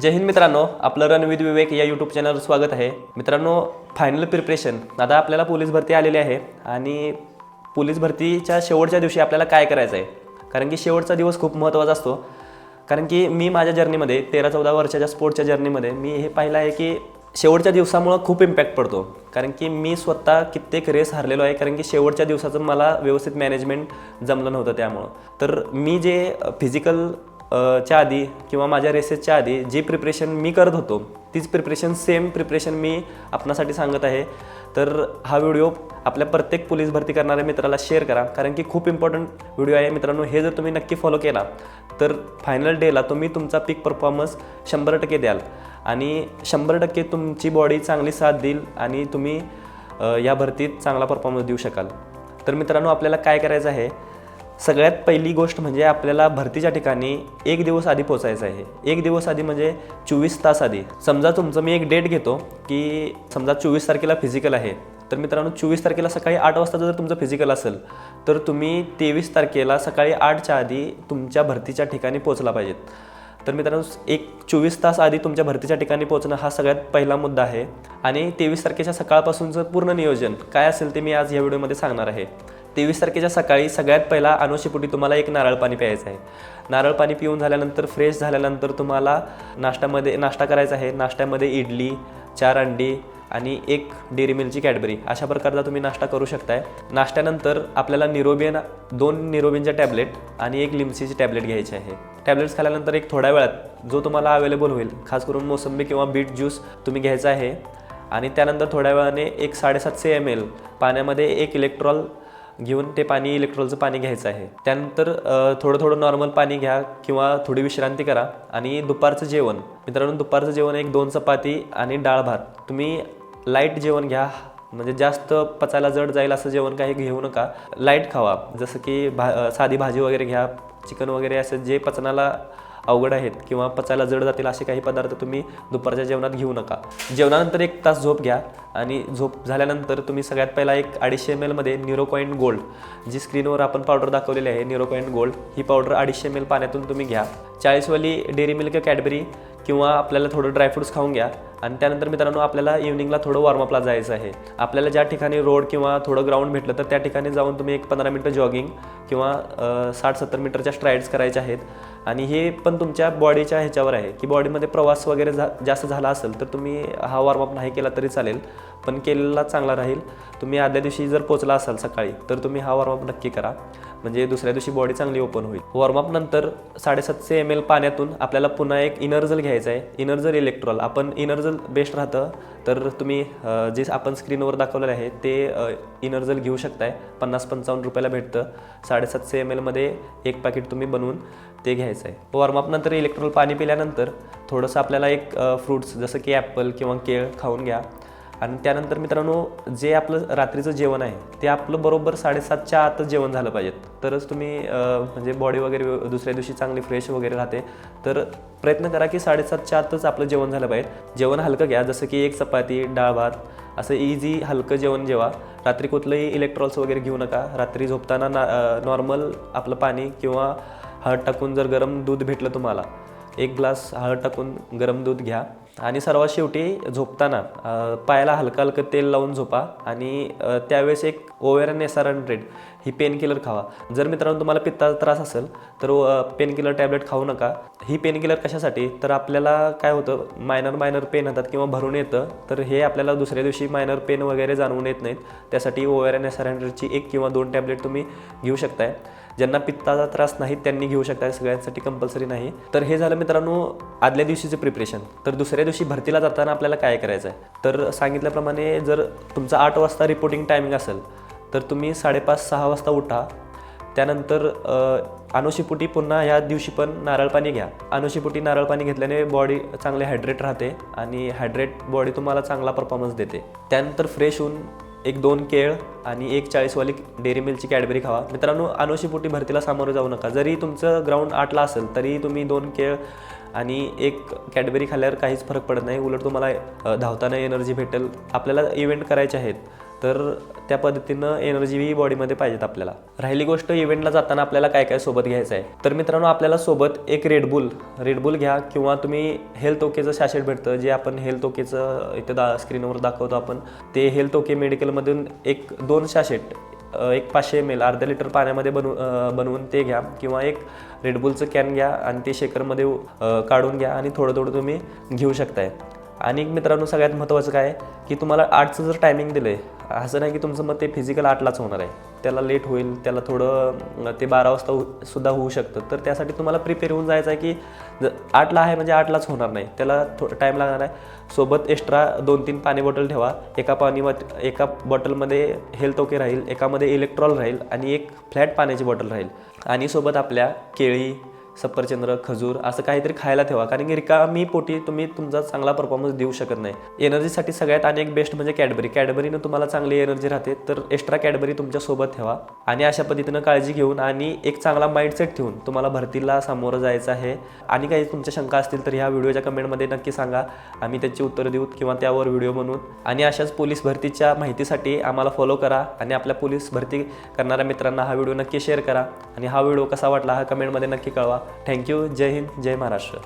जय हिंद मित्रांनो आपलं रणविद विवेक या यूट्यूब चॅनलवर स्वागत आहे. मित्रांनो फायनल प्रिपरेशन आता आपल्याला पोलीस भरती आलेली आहे आणि पोलीस भरतीच्या शेवटच्या दिवशी आपल्याला काय करायचं आहे? कारण की शेवटचा दिवस खूप महत्त्वाचा असतो. कारण की मी माझ्या जर्नीमध्ये तेरा चौदा वर्षाच्या स्पोर्टच्या जर्नीमध्ये मी हे पाहिलं आहे की शेवटच्या दिवसामुळं खूप इम्पॅक्ट पडतो. कारण की मी स्वतः कित्येक रेस हारलेलो आहे कारण की शेवटच्या दिवसाचं मला व्यवस्थित मॅनेजमेंट जमलं नव्हतं त्यामुळं. तर मी जे फिजिकल च्या आधी किंवा माझ्या रेसेसच्या आधी जी प्रिपरेशन मी करत होतो तीच प्रिपरेशन सेम प्रिपरेशन मी आपणासाठी सांगत आहे. तर हा व्हिडिओ आपल्या प्रत्येक पोलीस भरती करणाऱ्या मित्राला शेअर करा कारण की खूप इम्पॉर्टंट व्हिडिओ आहे मित्रांनो हे जर तुम्ही नक्की फॉलो केला तर फायनल डेला तुम्ही तुमचा पीक परफॉर्मन्स शंभर टक्के द्याल. आणि शंभर टक्के तुमची बॉडी चांगली साथ देईल आणि तुम्ही या भरतीत चांगला परफॉर्मन्स देऊ शकाल. तर मित्रांनो आपल्याला काय करायचं आहे सगळ्यात पहिली गोष्ट म्हणजे आपल्याला भरतीच्या ठिकाणी एक दिवस आधी पोचायचं आहे. एक दिवस आधी म्हणजे चोवीस तास आधी. समजा तुमचं मी एक डेट घेतो की समजा चोवीस तारखेला फिजिकल आहे. तर मित्रांनो चोवीस तारखेला सकाळी आठ वाजता जर तुमचं फिजिकल असेल तर तुम्ही तेवीस तारखेला सकाळी आठच्या आधी तुमच्या भरतीच्या ठिकाणी पोचला पाहिजेत. तर मित्रांनो एक चोवीस तास आधी तुमच्या भरतीच्या ठिकाणी पोहोचणं हा सगळ्यात पहिला मुद्दा आहे. आणि तेवीस तारखेच्या सकाळपासूनचं पूर्ण नियोजन काय असेल ते मी आज या व्हिडिओमध्ये सांगणार आहे. तेवीस तारखेच्या सकाळी सगळ्यात पहिला अनुशीपोटी तुम्हाला एक नारळ पाणी प्यायचं आहे. नारळ पाणी पिऊन झाल्यानंतर फ्रेश झाल्यानंतर तुम्हाला नाश्त्यामध्ये नाश्ता करायचा आहे. नाश्त्यामध्ये इडली चार अंडी आणि एक डेअरी मिल्कची कॅडबरी. अशा प्रकारचा तुम्ही नाश्ता करू शकताय. नाश्त्यानंतर आपल्याला निरोबियन दोन निरोबियनच्या टॅबलेट आणि एक लिम्सीची टॅबलेट घ्यायची आहे. टॅबलेट्स खाल्यानंतर एक थोड्या वेळात जो तुम्हाला अवेलेबल होईल खास करून मोसंबी किंवा बीट ज्यूस तुम्ही घ्यायचा आहे. आणि त्यानंतर थोड्या वेळाने एक साडेसातशे एम एल पाण्यामध्ये एक इलेक्ट्रॉल घेऊन ते पाणी इलेक्ट्रॉलचं पाणी घ्यायचं आहे. त्यानंतर थोडं थोडं नॉर्मल पाणी घ्या किंवा थोडी विश्रांती करा आणि दुपारचं जेवण. मित्रांनो दुपारचं जेवण एक दोन चपाती आणि डाळ भात. तुम्ही लाइट जेवण घ्या म्हणजे जास्त पचायला जड जाईल असं जेवण काही घेऊ नका. लाइट खावा. जसं की भा साधी भाजी वगैरे घ्या चिकन वगैरे असं जे पचनाला अवघड आहेत किंवा पचायला जड जातील असे काही पदार्थ तुम्ही दुपारच्या जेवणात घेऊ नका. जेवणानंतर एक तास झोप घ्या आणि झोप झाल्यानंतर तुम्ही सगळ्यात पहिला एक अडीचशे एम एलमध्ये निरोकॉईंट गोल्ड जी स्क्रीनवर आपण पावडर दाखवलेली आहे निरोकॉईंट गोल्ड ही पावडर अडीचशे एम एल पाण्यातून तुम्ही घ्या. चाळीसवाली डेअरी मिल्क कॅडबरी किंवा आपल्याला थोडं ड्रायफ्रूट्स खाऊन घ्या आणि त्यानंतर मित्रांनो आपल्याला इव्हनिंगला थोडं वॉर्मअपला जायचं आहे. आपल्याला ज्या ठिकाणी रोड किंवा थोडं ग्राउंड भेटलं तर त्या ठिकाणी जाऊन तुम्ही एक पंधरा मिनटं जॉगिंग किंवा साठ सत्तर मीटरच्या स्ट्राईड्स करायच्या आहेत. आणि हे पण तुमच्या बॉडीच्या ह्याच्यावर आहे. की बॉडीमध्ये प्रवास वगैरे जा जास्त झाला असेल तर तुम्ही हा वॉर्मअप नाही केला तरी चालेल. पण केलेला चांगला राहील. तुम्ही आदल्या दिवशी जर पोचला असाल सकाळी तर तुम्ही हा वॉर्मअप नक्की करा. म्हणजे दुसऱ्या दिवशी बॉडी चांगली ओपन होईल. वॉर्मअप नंतर साडेसातशे एम एल पाण्यातून आपल्याला पुन्हा एक इनर्जल घ्यायचं आहे. इनर्जल इलेक्ट्रॉल आपण इनर्जल बेस्ट राहतं. तर तुम्ही जे आपण स्क्रीनवर दाखवलेलं आहे ते इनर्जल घेऊ शकताय. पन्नास पंचावन्न रुपयाला भेटतं. साडेसातशे एम एलमध्ये एक पॅकेट तुम्ही बनवून ते घ्यायचं आहे. वॉर्मअप नंतर इलेक्ट्रॉल पाणी पिल्यानंतर थोडंसं आपल्याला एक फ्रूट्स जसं की ॲपल किंवा केळ खाऊन घ्या. आणि त्यानंतर मित्रांनो जे आपलं रात्रीचं जेवण आहे ते आपलं बरोबर साडेसातच्या आतच जेवण झालं पाहिजे तरच तुम्ही म्हणजे बॉडी वगैरे दुसऱ्या दिवशी चांगली फ्रेश वगैरे राहते. तर प्रयत्न करा की साडेसातच्या आतच आपलं जेवण झालं पाहिजे. जेवण हलकं घ्या जसं की एक चपाती डाळ भात असं इझी हलकं जेवण जेवा. रात्री कुठलंही इलेक्ट्रॉल्स वगैरे घेऊ नका. रात्री झोपताना ना नॉर्मल आपलं पाणी किंवा हळद टाकून जर गरम दूध भेटलं तुम्हाला एक ग्लास हळद टाकून गरम दूध घ्या. आणि सर्वात शेवटी झोपताना पायाला हलकं हलकं तेल लावून झोपा आणि त्यावेळेस एक ओवेरन एस आर हंड्रेड ही पेनकिलर खावा. जर मित्रांनो तुम्हाला पित्ताचा त्रास असेल तर पेनकिलर टॅबलेट खाऊ नका. ही पेनकिलर कशासाठी? तर आपल्याला काय होतं मायनर मायनर पेन होतात किंवा भरून येतं तर हे आपल्याला दुसऱ्या दिवशी मायनर पेन वगैरे जाणवून येत नाहीत. त्यासाठी ओवेरन एस आर हंड्रेडची एक किंवा दोन टॅबलेट तुम्ही घेऊ शकताय. ज्यांना पित्ताचा त्रास नाही त्यांनी घेऊ शकता सगळ्यांसाठी कंपल्सरी नाही. तर हे झालं मित्रांनो आदल्या दिवशीचं प्रिपरेशन तर दुसऱ्या दिवशी भरतीला जाताना आपल्याला काय करायचं आहे? तर सांगितल्याप्रमाणे जर तुमचा आठ वाजता रिपोर्टिंग टायमिंग असेल तर तुम्ही साडेपाच सहा वाजता उठा. त्यानंतर अनुशीपुटी पुन्हा ह्या दिवशी पण नारळ पाणी घ्या. अनुशीपुटी नारळ पाणी घेतल्याने बॉडी चांगले हायड्रेट राहते आणि हायड्रेट बॉडी तुम्हाला चांगला परफॉर्मन्स देते. त्यानंतर फ्रेश होऊन एक दोन केळ आणि एक चाळीसवाली डेअरी मिल्कची कॅडबरी खावा. मित्रांनो अनुशीपोटी भरतीला सामोरं जाऊ नका. जरी तुमचं ग्राउंड आठला असेल तरी तुम्ही दोन केळ आणि एक कॅडबरी खाल्ल्यावर काहीच फरक पडत नाही. उलट तुम्हाला धावताना एनर्जी भेटेल. आपल्याला इव्हेंट करायचे आहेत. तर त्या पद्धतीनं एनर्जी बॉडीमध्ये पाहिजेत आपल्याला. राहिली गोष्ट इव्हेंटला जाताना आपल्याला काय काय सोबत घ्यायचं आहे तर मित्रांनो आपल्याला सोबत एक रेडबुल रेडबुल घ्या किंवा तुम्ही हेल्थ ओकेचं शाशेट भेटतं जे आपण हेल्थ ओकेचं इथे दा स्क्रीनवर दाखवतो आपण. ते हेल्थ ओके मेडिकलमधून एक दोन शाशेट एक पाचशे एम एल अर्धा लिटर पाण्यामध्ये बनवून बनवून ते घ्या किंवा एक रेडबुलचं कॅन घ्या आणि ते शेकरमध्ये काढून घ्या आणि थोडं थोडं तुम्ही घेऊ शकताय. आणि मित्रांनो सगळ्यात महत्त्वाचं काय की तुम्हाला आठचं जर टायमिंग दिलं आहे असं नाही की तुमचं मग ते फिजिकल आठलाच होणार आहे. त्याला लेट होईल त्याला थोडं ते बारा वाजता सुद्धा होऊ शकतं. तर त्यासाठी तुम्हाला प्रिपेअर होऊन जायचं आहे की ज- आठला आहे म्हणजे आठलाच होणार नाही. त्याला थोडं टाईम लागणार आहे. सोबत एक्स्ट्रा दोन तीन पाणी बॉटल ठेवा. एका पाणी एका बॉटलमध्ये हेल्थ ओके राहील एकामध्ये इलेक्ट्रॉल राहील आणि एक फ्लॅट पाण्याची बॉटल राहील. आणि सोबत आपल्या केळी सफरचंद्र खजूर असं काहीतरी खायला ठेवा. कारण की रिकामी पोटी तुम्ही तुमचा चांगला परफॉर्मन्स देऊ शकत नाही. एनर्जीसाठी सगळ्यात आणि एक बेस्ट म्हणजे कॅडबरी कॅडबरीनं तुम्हाला चांगली एनर्जी राहते तर एक्स्ट्रा कॅडबरी तुमच्यासोबत ठेवा. आणि अशा पद्धतीनं काळजी घेऊन आणि एक चांगला माइंडसेट ठेवून तुम्हाला भरतीला सामोरं जायचं आहे. आणि काही तुमच्या शंका असतील तर ह्या व्हिडिओच्या कमेंटमध्ये नक्की सांगा. आम्ही त्याची उत्तरं देऊ किंवा त्यावर व्हिडिओ बनवून आणि अशाच पोलीस भरतीच्या माहितीसाठी आम्हाला फॉलो करा आणि आपल्या पोलीस भरती करणाऱ्या मित्रांना हा व्हिडिओ नक्की शेअर करा. आणि हा व्हिडिओ कसा वाटला हा कमेंटमध्ये नक्की कळवा. Thank you. जय हिंद जय महाराष्ट्र.